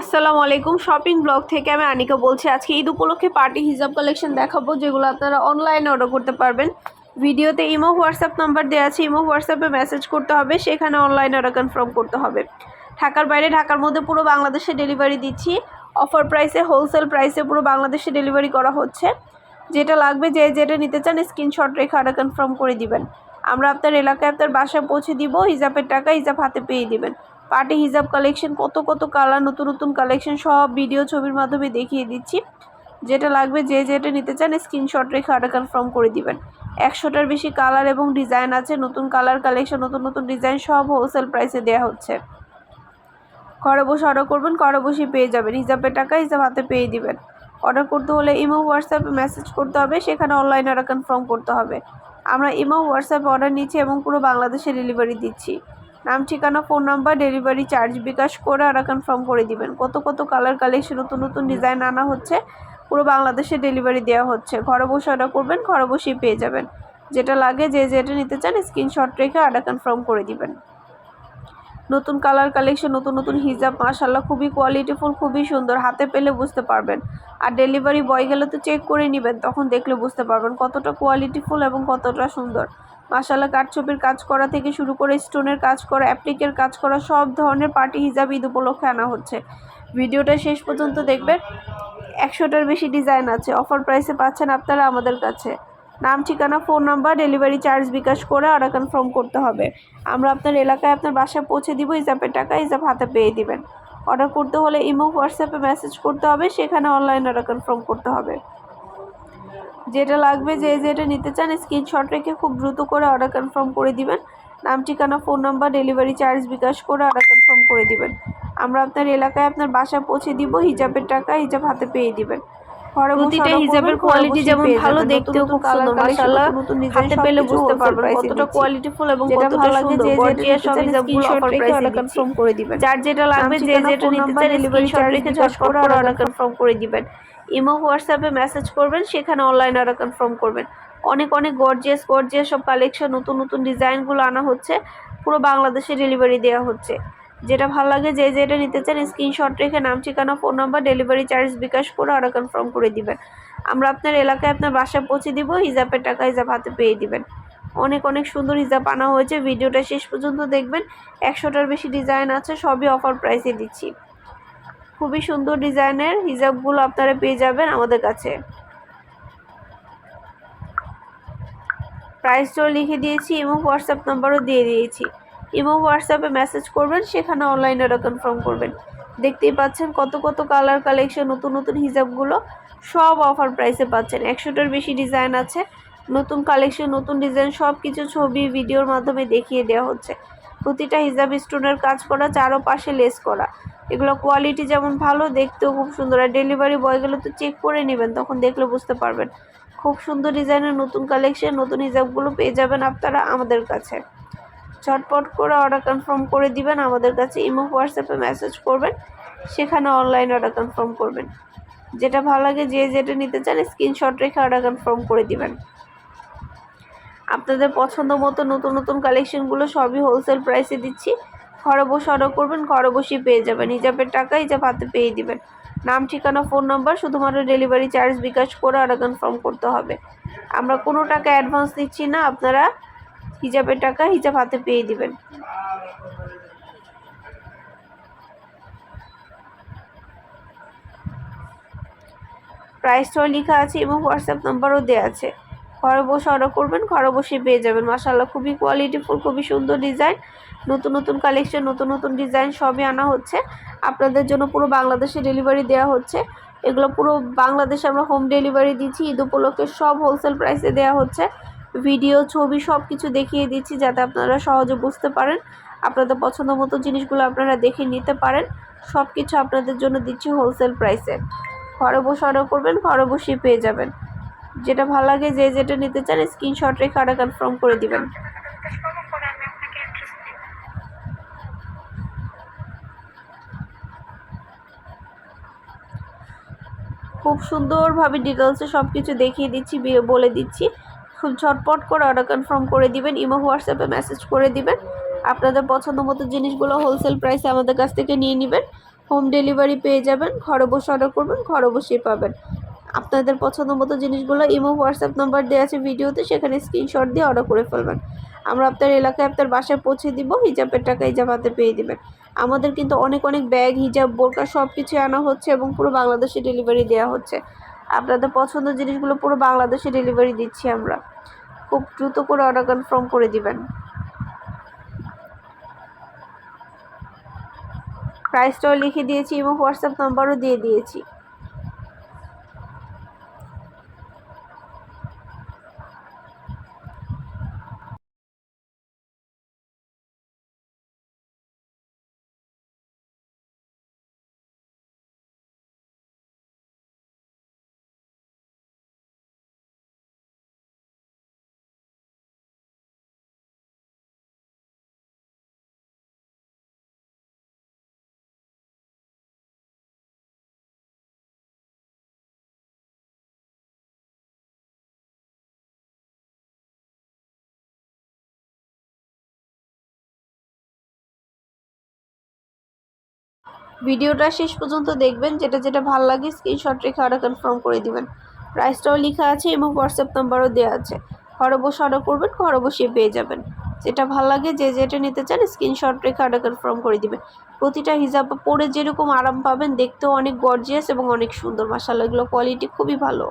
আসসালামু আলাইকুম। Shopping blog থেকে আমি আনিকা বলছি, আজকে ঈদ উপলক্ষে পার্টি হিজাব কালেকশন দেখাবো, যেগুলো আপনারা অনলাইনে অর্ডার করতে পারবেন। ভিডিওতে ইমো হোয়াটসঅ্যাপ নাম্বার দেওয়া আছে, ইমো হোয়াটসঅ্যাপে মেসেজ করতে হবে, সেখানে অনলাইনে অর্ডার কনফার্ম করতে হবে। ঢাকার বাইরে, ঢাকার মধ্যে পুরো বাংলাদেশে ডেলিভারি দিচ্ছি। অফার প্রাইসে হোলসেল প্রাইসে পুরো বাংলাদেশে ডেলিভারি করা হচ্ছে। যেটা লাগবে, যে যেটা নিতে চান স্ক্রিনশট রেখে অর্ডার কনফার্ম করে দিবেন। আমরা আপনার এলাকায় আপনার বাসায় পৌঁছে দিব, হিজাবের টাকা হিজাব হাতে পেয়ে দিবেন। পার্টি হিজাব কালেকশন কত কত কালার নতুন নতুন কালেকশন সব ভিডিও ছবির মাধ্যমে দেখিয়ে দিচ্ছি। যেটা লাগবে, যে যেটা নিতে চান স্ক্রিনশট রেখে অর্ডার কনফার্ম করে দিবেন। একশোটার বেশি কালার এবং ডিজাইন আছে, নতুন কালার কালেকশন নতুন নতুন ডিজাইন সব হোলসেল প্রাইসে দেওয়া হচ্ছে। ঘরে বসে অর্ডার করবেন, ঘরে বসেই পেয়ে যাবেন। হিসাবের টাকা হিসাব হাতে পেয়ে দিবেন। অর্ডার করতে হলে ইমো, হোয়াটসঅ্যাপে মেসেজ করতে হবে, সেখানে অনলাইনে অর্ডার কনফার্ম করতে হবে। আমরা ইমো, হোয়াটসঅ্যাপে অর্ডার নিচ্ছি এবং পুরো বাংলাদেশে ডেলিভারি দিচ্ছি। নাম, ঠিকানা phone number delivery charge bKash করে আর কনফার্ম করে দিবেন। কত কত কালার কালেকশন নতুন নতুন ডিজাইন আনা হচ্ছে, পুরো বাংলাদেশে ডেলিভারি দেওয়া হচ্ছে। ঘরে বসে অর্ডার করবেন, ঘরে বসেই পেয়ে যাবেন। যেটা লাগে যে যেটা নিতে চান স্ক্রিনশট রেখে অর্ডার কনফার্ম করে দিবেন। নতুন কালার কালেকশন নতুন নতুন হিজাব মাশাল্লাহ খুবই কোয়ালিটিফুল খুবই সুন্দর। হাতে পেলে বুঝতে পারবেন। আর ডেলিভারি বয় গেলে তো চেক করে নেবেন, তখন দেখলে বুঝতে পারবেন কতটা কোয়ালিটিফুল এবং কতটা সুন্দর। মাশাল্লাহ কাঠছবির কাজ করা থেকে শুরু করে স্টোনের কাজ করা অ্যাপ্লিকের কাজ করা, সব ধরনের পার্টি হিজাব ঈদ উপলক্ষে আনা হচ্ছে। ভিডিওটা শেষ পর্যন্ত দেখবেন। একশোটার বেশি ডিজাইন আছে অফার প্রাইসে পাচ্ছেন আপনারা আমাদের কাছে। নাম, ঠিকানা, phone number, delivery charge bKash করে অর্ডার কনফার্ম করতে হবে। আমরা আপনার এলাকায় আপনার বাসায় পৌঁছে দিব, হিসাবের টাকা হিসাব হাতে পেয়ে দিবেন। অর্ডার করতে হলে ইমো, হোয়াটসঅ্যাপে মেসেজ করতে হবে, সেখানে অনলাইন অর্ডার কনফার্ম করতে হবে। যেটা লাগবে, যে যেটা নিতে চান স্ক্রিনশট রেখে খুব দ্রুত করে অর্ডার কনফার্ম করে দিবেন। নাম, ঠিকানা, phone number delivery charge bKash করে অর্ডার কনফার্ম করে দিবেন। আমরা আপনার এলাকায় আপনার বাসায় পৌঁছে দিব হিজাবের টাকা হিজাব হাতে পেয়ে দিবেন। বসে প্রতিটা হিজাবের বসেই যেমন ভালো। দেখতেও খুব সুন্দর, মাশাআল্লাহ। হাতে পেলে বুঝতে পারবেন কতটা কোয়ালিটিফুল এবং কতটা লাগে সুন্দর। যে যেটা গর্জিয়াস সব হিজাবগুলো অফার প্রাইসে confirm করে দিবেন। যার যেটা লাগবে যে যেটা নিতে চান স্ক্রিনশট charge রেখে ঝটপট করে অর্ডার কনফার্ম করে দিবেন। ইমো হোয়াটসঅ্যাপে মেসেজ করবেন সেখানে অনলাইন অর্ডার কনফার্ম করবেন। অনেক অনেক গর্জিয়াস গর্জিয়াস সব কালেকশন নতুন নতুন ডিজাইনগুলো আনা হচ্ছে। পুরো বাংলাদেশে ডেলিভারি দেওয়া হচ্ছে। যেটা ভালো লাগে, যে যেটা নিতে চান স্ক্রিনশট রেখে নাম, ঠিকানা phone number delivery charge bKash করে অর্ডার কনফার্ম করে দিবেন। আমরা আপনার এলাকায় আপনার বাসায় পৌঁছে দিব, হিজাবের টাকা হিজাব হাতে পেয়ে দিবেন। অনেক অনেক সুন্দর হিজাব আনা হয়েছে, ভিডিওটা শেষ পর্যন্ত দেখবেন। একশোটার বেশি ডিজাইন আছে, সবই অফার প্রাইসে দিচ্ছি। খুবই সুন্দর ডিজাইনের হিজাবগুলো আপনারা পেয়ে যাবেন আমাদের কাছে। প্রাইসটাও লিখে দিয়েছি এবং হোয়াটসঅ্যাপ নাম্বারও দিয়ে দিয়েছি। এবং হোয়াটসঅ্যাপে মেসেজ করবেন, সেখানে অনলাইনে ওরা কনফার্ম করবেন। দেখতেই পাচ্ছেন কত কত কালার কালেকশন নতুন নতুন হিজাবগুলো সব অফার প্রাইসে পাচ্ছেন। একশোটার বেশি ডিজাইন আছে, নতুন কালেকশন নতুন ডিজাইন সব কিছু ছবি ভিডিওর মাধ্যমে দেখিয়ে দেওয়া হচ্ছে। প্রতিটা হিজাব স্টোনের কাজ করা চারো পাশে লেস করা। এগুলো কোয়ালিটি যেমন ভালো, দেখতেও খুব সুন্দর। আর ডেলিভারি বয়গুলো তো চেক করে নেবেন, তখন দেখলে বুঝতে পারবেন। খুব সুন্দর ডিজাইনের নতুন কালেকশন নতুন হিজাবগুলো পেয়ে যাবেন আপনারা আমাদের কাছে। ঝটপট করে অর্ডার কনফার্ম করে দিবেন, আমাদের কাছে ইমো হোয়াটসঅ্যাপে মেসেজ করবেন, সেখানে অনলাইন অর্ডার কনফার্ম করবেন। যেটা ভালো লাগে, যে যেটা নিতে চান স্ক্রিনশট রেখে অর্ডার কনফার্ম করে দিবেন। আপনাদের পছন্দ মতো নতুন নতুন কালেকশনগুলো সবই হোলসেল প্রাইসে দিচ্ছি। ঘরে বসে অর্ডার করবেন, ঘরে বসেই পেয়ে যাবেন। হিজাবের টাকা হিজাব হাতে পেয়ে দিবেন। নাম, ঠিকানা ফোন নাম্বার শুধুমাত্র ডেলিভারি চার্জ বিকাশ করে অর্ডার কনফার্ম করতে হবে। আমরা কোনো টাকা অ্যাডভান্স দিচ্ছি না, আপনারা হিজাবের টাকা হিজাব হাতে পেয়ে দিবেন। প্রাইসটাও লেখা আছে এবং হোয়াটসঅ্যাপ নাম্বারও দেওয়া আছে। ঘরে বসে অর্ডার করবেন, ঘরে বসে পেয়ে যাবেন। মাসাল্লাহ খুবই কোয়ালিটিফুল খুবই সুন্দর ডিজাইন নতুন নতুন কালেকশন নতুন নতুন ডিজাইন সবই আনা হচ্ছে। আপনাদের জন্য পুরো বাংলাদেশে ডেলিভারি দেওয়া হচ্ছে। এগুলো পুরো বাংলাদেশে আমরা হোম ডেলিভারি দিচ্ছি। ঈদ উপলক্ষে সব হোলসেল প্রাইসে দেওয়া হচ্ছে। ভিডিও ছবি সব কিছু দেখিয়ে দিচ্ছি যাতে আপনারা সহজে বুঝতে পারেন। আপনাদের পছন্দ মতো জিনিসগুলো আপনারা দেখে নিতে পারেন। সব কিছু আপনাদের জন্য দিচ্ছি হোলসেল প্রাইসে ঘরে বসে অর্ডার করবেন, ঘরে বসেই পেয়ে যাবেন। যেটা ভালো লাগে, যে যেটা নিতে চান স্ক্রিনশট রেখে অর্ডার কনফার্ম করে দিবেন। খুব সুন্দরভাবে ডিটেলসে সব কিছু দেখিয়ে দিচ্ছি, বলে দিচ্ছি। খুব ঝটপট করে অর্ডার কনফার্ম করে দিবেন ইমো হোয়াটসঅ্যাপে মেসেজ করে দিবেন। আপনাদের পছন্দ মতো জিনিসগুলো হোলসেল প্রাইসে আমাদের কাছ থেকে নিয়ে নেবেন। হোম ডেলিভারি পেয়ে যাবেন, ঘরে বসে অর্ডার করবেন, ঘরে বসেই পাবেন। আপনাদের পছন্দ মতো জিনিসগুলো ইমো হোয়াটসঅ্যাপ নাম্বার দেওয়া আছে ভিডিওতে, সেখানে স্ক্রিনশট দিয়ে অর্ডার করে ফেলবেন। আমরা আপনার এলাকায় আপনার বাসায় পৌঁছে দিব, হিজাবের টাকা হিজাব হাতে পেয়ে দিবেন। আমাদের কিন্তু অনেক অনেক ব্যাগ হিজাব, বোরকা সব কিছুই আনা হচ্ছে এবং পুরো বাংলাদেশে ডেলিভারি দেওয়া হচ্ছে। আপনাদের পছন্দ জিনিসগুলো পুরো বাংলাদেশে ডেলিভারি দিচ্ছি আমরা। খুব দ্রুত করে অর্ডার কনফার্ম করে দিবেন। প্রাইসটাও লিখে দিয়েছি এবং হোয়াটসঅ্যাপ নাম্বারও দিয়ে দিয়েছি। ভিডিওটা শেষ পর্যন্ত দেখবেন, যেটা যেটা ভালো লাগে স্ক্রিনশট রেখে অর্ডার কনফার্ম করে দিবেন। প্রাইসটাও লেখা আছে এবং হোয়াটসঅ্যাপ নাম্বারও দেওয়া আছে। ঘরে বসে অর্ডার করবেন, ঘরে বসে পেয়ে যাবেন। যেটা ভালো লাগে, যে যেটা নিতে চান স্ক্রিনশট রেখে অর্ডার কনফার্ম করে দিবেন। প্রতিটা হিজাব পরে যেরকম আরাম পাবেন, দেখতেও অনেক গর্জিয়াস এবং অনেক সুন্দর। মাসাল্লাহ এগুলো কোয়ালিটি খুবই ভালো।